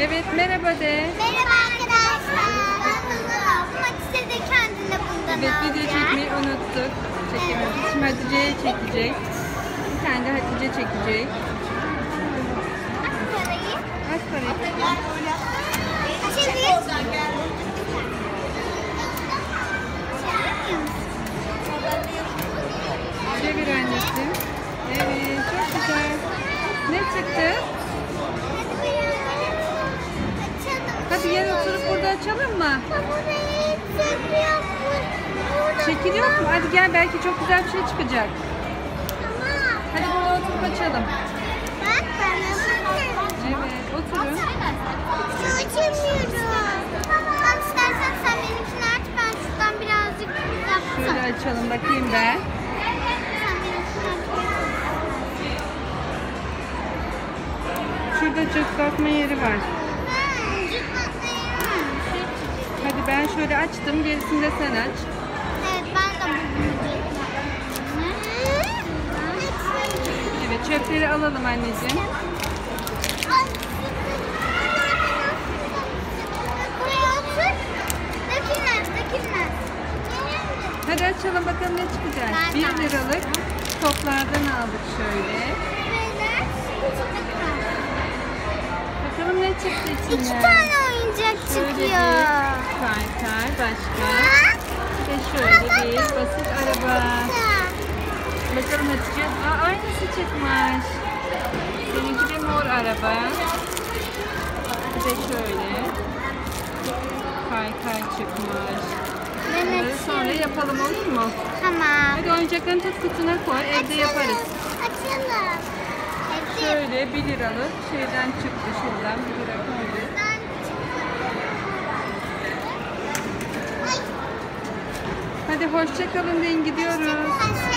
Evet merhaba de. Merhaba arkadaşlar. Matise de kendine bundan Evet video çekmeyi unuttuk. Çekemedik. Şimdi Hatice'ye çekecek. Bir tane de Hatice çekecek. Bak parayı. Aç parayı. Şimdi Çevir anneciğim. Evet çok güzel. Ne çıktı? Gel oturup burada açalım mı? Çekiliyor mu? Hadi gel belki çok güzel bir şey çıkacak. Hadi burada oturup açalım. Evet oturun. Bak aç ben şuradan birazcık Şöyle açalım bakayım ben. Şurada cırtlatma yeri var. Şöyle açtım. Gerisini de sen aç. Evet ben de. Evet çöpleri alalım anneciğim. Hadi açalım bakalım ne çıkacak. Ben 1 de liralık toplardan aldık şöyle. Bakalım ne çıktı içinden. İki tane oyuncak çıkıyor. kaytar başka. Bir de şöyle bir basit araba. Bakalım Hatice. Aa, aynısı çıkmış. Seninki de mor araba. Bir de şöyle. Kaykay çıkmış. Bunları sonra yapalım olur mu? Tamam. Hadi oyuncaklarını tut kutuna koy. Evde yaparız. Açalım. Evde Şöyle 1 liralık şeyden çıktı. Şuradan 1 lira Hadi hoşçakalın deyin gidiyoruz.